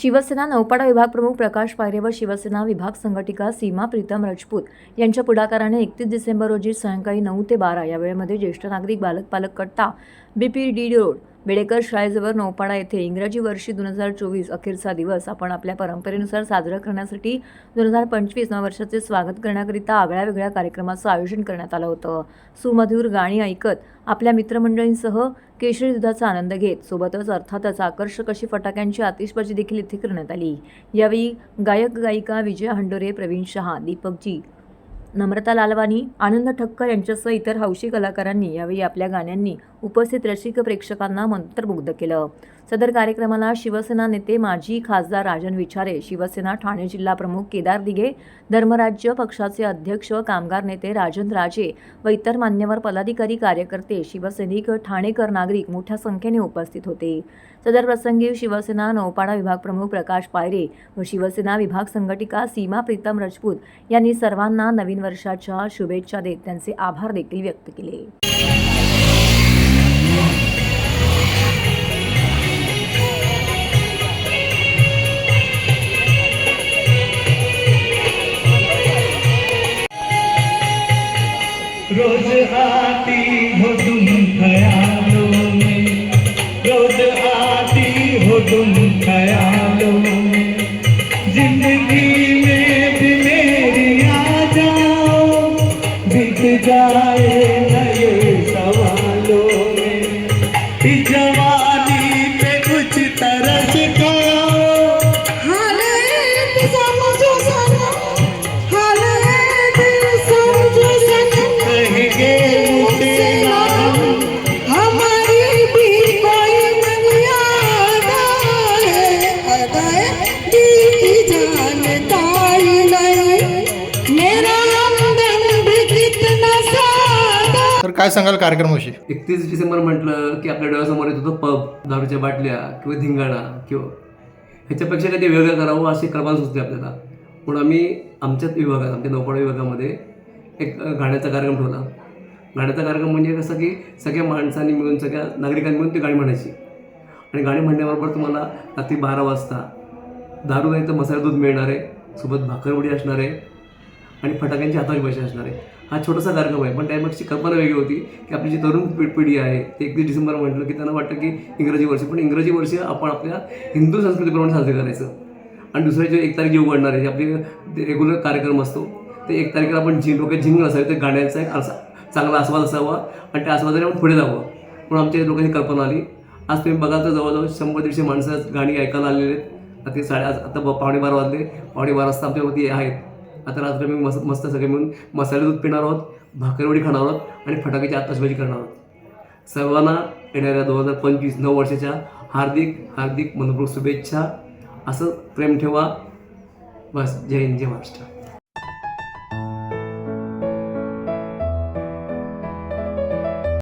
शिवसेना नौपाडा विभाग प्रमुख प्रकाश पायरे व शिवसेना विभाग संघटिका सीमा प्रीतम राजपूत यांच्या पुढाकाराने एकतीस डिसेंबर रोजी सायंकाळी नऊ ते बारा या वेळेमध्ये ज्येष्ठ नागरिक बालक पालक कट्टा B P D road Bedekar शाळेजवळ नौपाडा येथे इंग्रजी वर्षी दोन हजार चोवीस अखेरचा दिवस आपण आपल्या परंपरेनुसार साजरा करण्यासाठी दोन हजार पंचवीस वर्षाचे स्वागत करण्याकरिता आगळ्या वेगळ्या कार्यक्रमाचं आयोजन करण्यात आलं होतं. सुमधुर गाणी ऐकत आपल्या मित्रमंडळींसह केशरी दुधाचा आनंद घेत सोबतच अर्थातच आकर्षक अशी फटाक्यांची आतिषबाजी देखील इथे करण्यात आली. यावेळी गायक गायिका विजय हंडोरे प्रवीण शहा दीपकजी नम्रता लालवानी आनंद ठक्कर यांच्यासह इतर हौशी कलाकारांनी यावेळी आपल्या गाण्यांनी उपस्थित रसिक प्रेक्षकांना मंत्रमुग्ध केलं. सदर कार्यक्रमाला शिवसेना नेते माजी खासदार राजन विचारे शिवसेना ठाणे जिल्हा प्रमुख केदार दिघे धर्मराज्य पक्षाचे अध्यक्ष कामगार नेते राजन राजे व इतर मान्यवर पदाधिकारी कार्यकर्ते शिवसैनिक ठाणेकर नागरिक मोठ्या संख्येने उपस्थित होते. सदर प्रसंगी शिवसेना नौपाडा विभाग प्रमुख प्रकाश पायरे व शिवसेना विभाग संघटिका सीमा प्रीतम राजपूत यांनी सर्वांना नवीन वर्षाच्या शुभेच्छा देत त्यांचे आभार देखील व्यक्त केले. रोज आती हो तुम ख्यालों में रोज आती हो तुम ख्यालों में जिंदगी में भी मेरी आ जाओ बीत जाए नए सवालों तर काय सांगाल कार्यक्रमाविषयी एकतीस डिसेंबर म्हटलं की आपल्या डोळ्यासमोर येत होतं पब दारूच्या बाटल्या किंवा धिंगाणा किंवा ह्याच्यापेक्षा काहीतरी वेगळं करावं अशी कल्पना सुचते आपल्याला. म्हणून आम्ही आमच्याच विभागात आमच्या नौपाडा विभागामध्ये एक गाण्याचा कार्यक्रम ठेवला. गाण्याचा कार्यक्रम म्हणजे कसं की सगळ्या माणसांनी मिळून सगळ्या नागरिकांनी मिळून ती गाणी म्हणायची. आणि गाणी म्हणण्याबरोबर तुम्हाला रात्री बारा वाजता दारू नाही तर मसाला दूध मिळणार आहे. सोबत भाकरवडी असणार आहे. आणि फटाक्यांची आतषबाजी असणार आहे. हा छोटासा कार्यक्रम आहे. पण त्यामागची कल्पना वेगळी होती की आपली जी तरुण पिढ पिढी आहे ते एकतीस डिसेंबर म्हटलं की त्यांना वाटतं की इंग्रजी वर्ष. पण इंग्रजी वर्ष आपण आपल्या हिंदू संस्कृतीप्रमाणे साजरे करायचं. आणि दुसऱ्या जे एक तारीख जे उघडणार आहे जे आपले रेग्युलर कार्यक्रम असतो ते एक तारखेला आपण झिंग डोक्यात झिंग असावे. ते गाण्याचा एक असा चांगला आस्वाद असावा आणि त्या आस्वादाने आपण पुढे जावं. म्हणून आमच्या लोकांची कल्पना आली. आज तुम्ही बघा तर जवळजवळ शंभर दीडशे माणसं गाणी ऐकायला आलेले आहेत. आता ते साडे आज आता पावणे बारा वाजले. पावणे बारा वाजता आमच्यावरती आहेत. आता रात्री मी मस्त मस्त सगळे मिळून मसाले दूध पिणार आहोत भाकरवडी खाणार आहोत आणि फटाक्याची आतषबाजी करणार आहोत. सर्वांना येणाऱ्या दोन हजार पंचवीस नऊ वर्षाच्या हार्दिक हार्दिक मनपूर्वक शुभेच्छा. असं प्रेम ठेवा. बस. जय हिंद जय महाराष्ट्र.